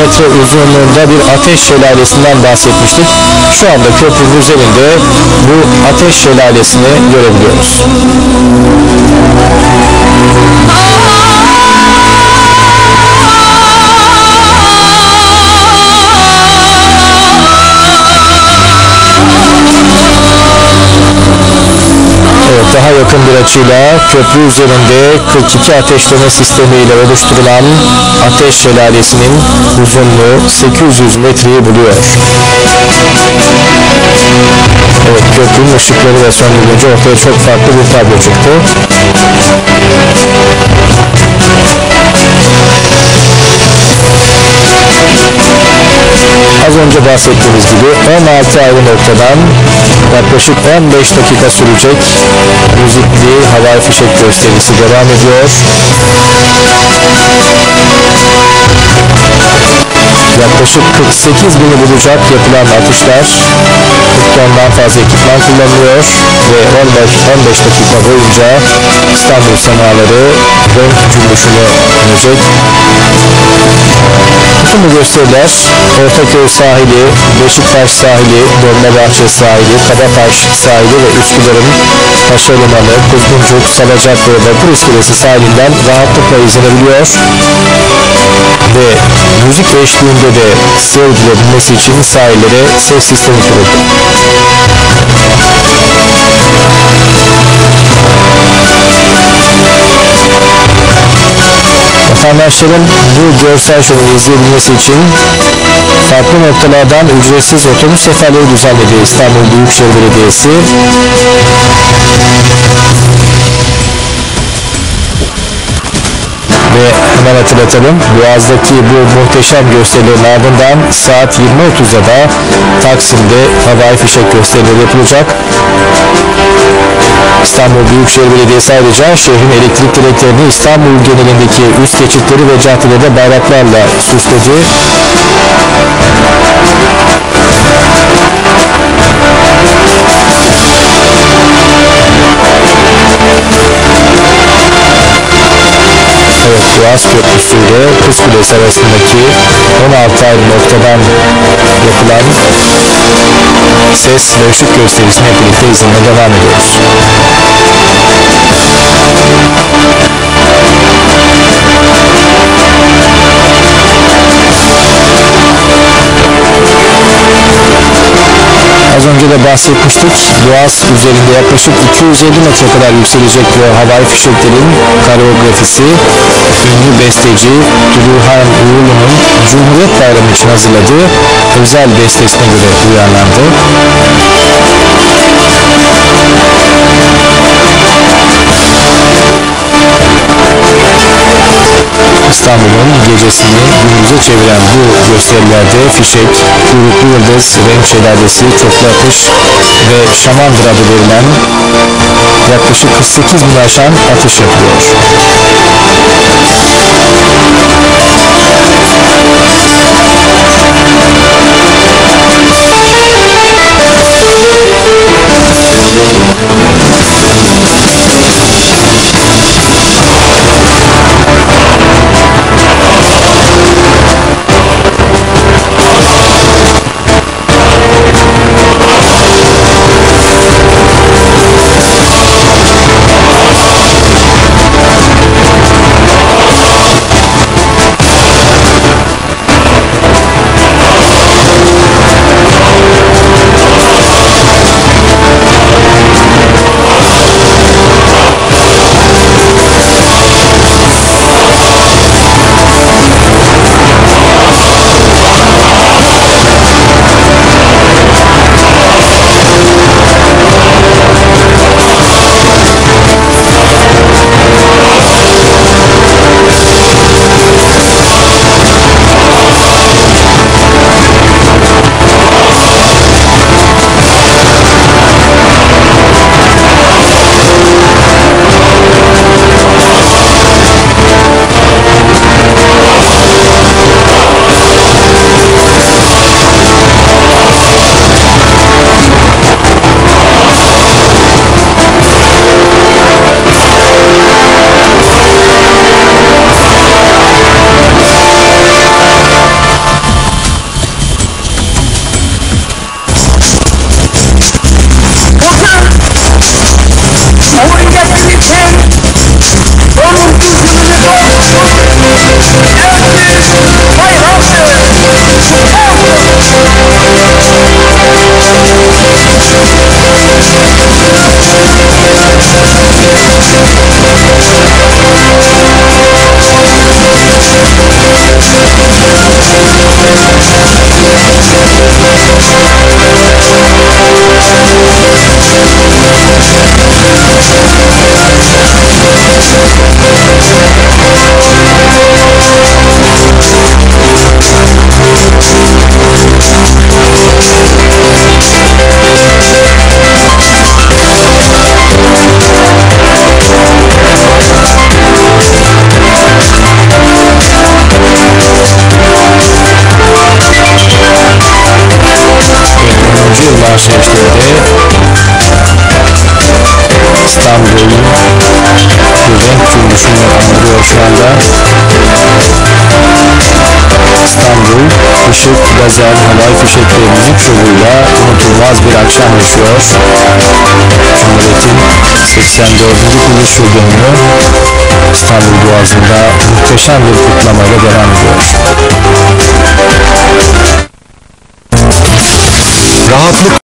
metre uzunluğunda bir ateş şelalesinden bahsetmiştik. Şu anda köprünün üzerinde bu ateş şelalesini görebiliyoruz. Evet, açıyla köprü üzerinde 42 ateşleme sistemiyle oluşturulan ateş şelalesinin uzunluğu 800 metreyi buluyor. Evet, köprünün ışıkları da söndürülünce ortaya çok farklı bir tablo çıktı. Az önce bahsettiğimiz gibi 16 ayrı noktadan yaklaşık 15 dakika sürecek müzikli havai fişek gösterisi devam ediyor. Yaklaşık 48 bini bulacak yapılan atışlar 40 tondan fazla ekipman kullanılıyor ve 15, 15 dakika boyunca İstanbul semaları renk cümbüşünü dinleyecek. Bu gösteriler Ortaköy sahili, Beşiktaş sahili, Dolmabahçe sahili, Kabataş sahili ve Üsküdar'ın Paşa Limanı, Kuzguncuk, Salacak ve Vapur İskelesi sahilinden rahatlıkla izlenebiliyor. Ve müzik eşliğinde de seyredilebilmesi için sahillere ses sistemi kuruldu. Vatandaşların bu görsel şovu izleyebilmesi için farklı noktalardan ücretsiz otobüs seferleri düzenledi İstanbul Büyükşehir Belediyesi. Hemen hatırlatalım Boğaz'daki bu muhteşem gösterilerin ardından saat 20.30'da da Taksim'de havai fişek gösterileri yapılacak. İstanbul Büyükşehir Belediyesi ayrıca şehrin elektrik direklerini İstanbul genelindeki üst geçitleri ve caddelerde bayraklarla süsledi. İle Kulesi arasındaki 16 ayrı noktadan yapılan ses ve ışık gösterisini hep birlikte izlemeye devam ediyoruz. Az önce de bahsetmiştik. Boğaz üzerinde yaklaşık 250 metre kadar yükselecek bu havai fişeklerin koreografisi ünlü besteci Duruhan Uğurlu'nun Cumhuriyet Bayramı için hazırladığı özel bestesine göre uyarlandı. İstanbul'un gecesini gündüze çeviren bu gösterilerde fişek, kuyruklu yıldız, renk şelalesi, çoklu atış ve şamandır adı verilen yaklaşık 48 bin aşan atış yapılıyor. Gerçekleştirdi. İstanbul bir renk cümbüşünü andırıyor şu anda. İstanbul ışık, lazer, havai fişek ve müzik şovuyla unutulmaz bir akşam yaşıyor. Cumhuriyet'in 84. kuruluş yıl dönümü İstanbul Boğazı'nda muhteşem bir kutlamayla devam ediyor. Rahatlık